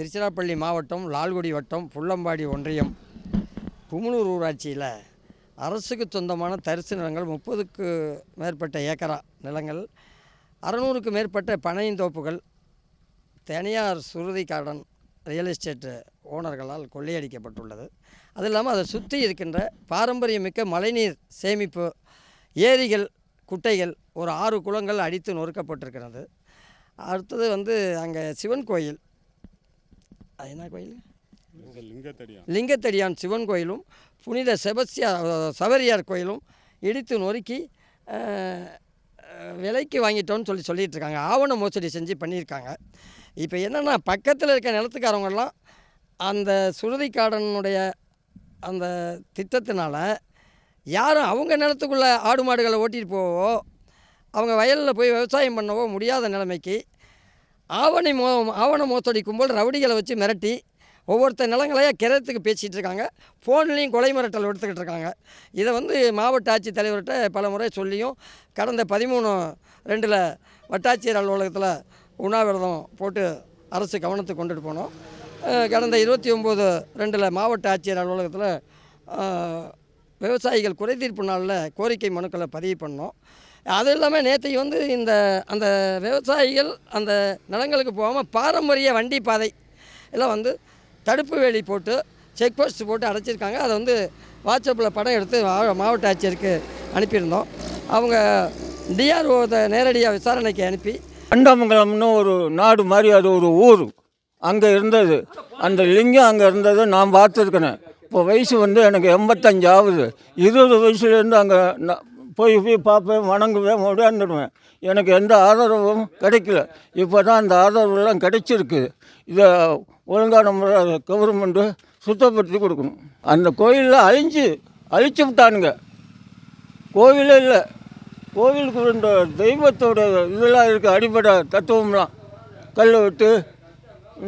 திருச்சிராப்பள்ளி மாவட்டம் லால்குடி வட்டம் புள்ளம்பாடி ஒன்றியம் குமுனூர் ஊராட்சியில் அரசுக்கு சொந்தமான தரிசு நிலங்கள் முப்பதுக்கு மேற்பட்ட ஏக்கரா நிலங்கள் அறநூறுக்கு மேற்பட்ட பனையந்தோப்புகள் தனியார் சுருதி கார்டன் ரியல் எஸ்டேட் ஓனர்களால் கொள்ளையடிக்கப்பட்டுள்ளது. அது இல்லாமல் அதை சுற்றி இருக்கின்ற பாரம்பரியமிக்க மழைநீர் சேமிப்பு ஏரிகள் குட்டைகள் ஒரு ஆறு குளங்கள் அடித்து நொறுக்கப்பட்டிருக்கிறது. அடுத்தது வந்து அங்கே சிவன் கோயில் அது என்ன கோயில்? லிங்கத்தடியான். லிங்கத்தடியான் சிவன் கோயிலும் புனித செபஸ்தியா சபரியார் கோயிலும் இடித்து நொறுக்கி விலைக்கு வாங்கிட்டோன்னு சொல்லி சொல்லிட்டு இருக்காங்க ஆவண மோசடி செஞ்சு பண்ணியிருக்காங்க. இப்போ என்னென்னா பக்கத்தில் இருக்க நிலத்துக்காரவங்கெல்லாம் அந்த சுருதிக்காடனுடைய அந்த திட்டத்தினால யாரும் அவங்க நிலத்துக்குள்ளே ஆடு மாடுகளை ஓட்டிகிட்டு போவோ அவங்க வயலில் போய் விவசாயம் பண்ணவோ முடியாத நிலைமைக்கு ஆவணி மோ ஆவண மோசடி கும்பல் ரவுடிகளை வச்சு மிரட்டி ஒவ்வொருத்தர் நிலங்களையாக கிரத்துக்கு பேசிகிட்டு இருக்காங்க. ஃபோன்லேயும் கொலை மிரட்டல் எடுத்துக்கிட்டு இருக்காங்க. இதை வந்து மாவட்ட ஆட்சித்தலைவர்கிட்ட பல முறை சொல்லியும் கடந்த பதிமூணு ரெண்டில் வட்டாட்சியர் அலுவலகத்தில் உண்ணாவிரதம் போட்டு அரசு கவனத்துக்கு கொண்டுட்டு போனோம். கடந்த இருபத்தி ஒம்பது ரெண்டில் மாவட்ட ஆட்சியர் அலுவலகத்தில் விவசாயிகள் குறைதீர்ப்பு நாளில் கோரிக்கை மனுக்களை பதிவு பண்ணோம். அது இல்லாமல் நேற்று வந்து இந்த அந்த விவசாயிகள் அந்த நிலங்களுக்கு போகாமல் பாரம்பரிய வண்டி பாதை எல்லாம் வந்து தடுப்பு வேலி போட்டு செக் போஸ்ட் போட்டு அடைச்சிருக்காங்க. அதை வந்து வாட்ஸ்அப்பில் படம் எடுத்து மாவட்ட ஆட்சியருக்கு அனுப்பியிருந்தோம். அவங்க டிஆர்ஓதை நேரடியாக விசாரணைக்கு அனுப்பி. அண்டமங்கலம்னு ஒரு நாடு மாதிரி அது ஒரு ஊர். அங்கே இருந்தது. அந்த லிங்கம் அங்கே இருந்தது. நான் பார்த்துருக்கிறேன். இப்போ வயசு வந்து எனக்கு எண்பத்தஞ்சு ஆகுது இருபது வயசுலேருந்து அங்கே நான் போய் போய் பார்ப்பேன் வணங்குவேன் ஓடியாந்துடுவேன் எனக்கு எந்த ஆதரவும் கிடைக்கல. இப்போ தான் அந்த ஆதரவுலாம் கிடைச்சிருக்கு. இதை ஒழுங்கான முறை கவர்மெண்ட்டு சுத்தப்படுத்தி கொடுக்கணும். அந்த கோயிலில் அழிஞ்சு அழிச்சு விட்டானுங்க. கோவிலே இல்லை. கோவிலுக்கு இருந்த தெய்வத்தோட இதெல்லாம் இருக்குது அடிப்படை தத்துவம்லாம். கல் வெட்டு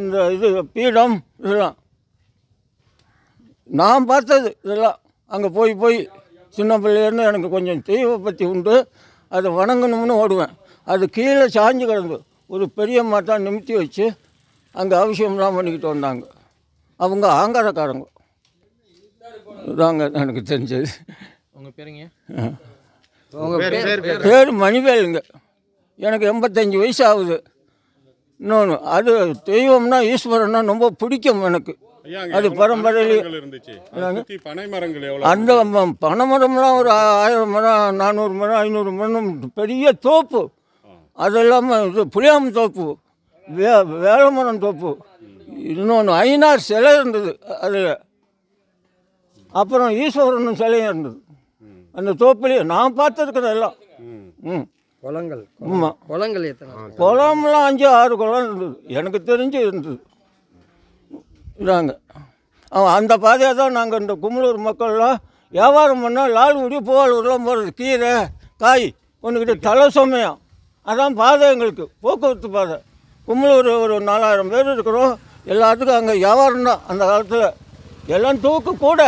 இந்த இது பீடம் இதெல்லாம். நான் பார்த்தது இதெல்லாம். அங்கே போய் போய் சின்ன பிள்ளையிலேருந்து எனக்கு கொஞ்சம் தெய்வ பற்றி உண்டு. அதை வணங்கணும்னு ஓடுவேன். அது கீழே சாஞ்சு கிடந்து ஒரு பெரிய மாத்தான் நிமித்தி வச்சு அங்கே அவசியம்லாம் பண்ணிக்கிட்டு வந்தாங்க. அவங்க ஆங்காரக்காரங்க. இதாங்க எனக்கு தெரிஞ்சது. உங்கள் பேருங்க? உங்கள் பேர் பேர் மணிவேலுங்க. எனக்கு எண்பத்தஞ்சு வயசு ஆகுது. இன்னொன்று அது தெய்வம்னா ஈஸ்வரன்னா ரொம்ப பிடிக்கும் எனக்கு. அது பரம்பரையிலே பனை மரங்கள் அந்த பனை மரம்லாம் ஒரு ஆயிரம் மரம் நானூறு மரம் ஐநூறு மரம் பெரிய தோப்பு. அது இல்லாமல் இது புளியாம் தோப்பு வே வேளமரம் தோப்பு. இன்னொன்று ஐநார் சிலை இருந்தது அதில். அப்புறம் ஈஸ்வரன் சிலையும் இருந்தது. அந்த தோப்புலேயே நான் பார்த்துருக்குறேன் எல்லாம். ம். ம். குளங்கள். ஆமாம் குளங்கள் எத்தனை? குளம்லாம் அஞ்சு ஆறு குளம் இருந்தது. எனக்கு தெரிஞ்சு இருந்தது. இதாங்க அந்த பாதையாக தான் நாங்கள் இந்த கும்பலூர் மக்கள்லாம் வியாபாரம் பண்ணால் லால்குடி பூவாலூர்லாம் போகிறது கீரை காய் ஒன்றுக்கிட்ட தலை சுமையம். அதான் பாதை எங்களுக்கு போக்குவரத்து பாதை. கும்பலூர் ஒரு நாலாயிரம் பேர் இருக்கிறோம். எல்லாத்துக்கும் அங்கே வியாபாரம் தான் அந்த காலத்தில். எல்லாம் தூக்கு கூட.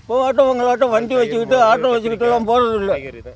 இப்போ ஆட்டோவங்களாட்டம் வண்டி வச்சுக்கிட்டு ஆட்டோ வச்சுக்கிட்டுலாம் போகிறது இல்லை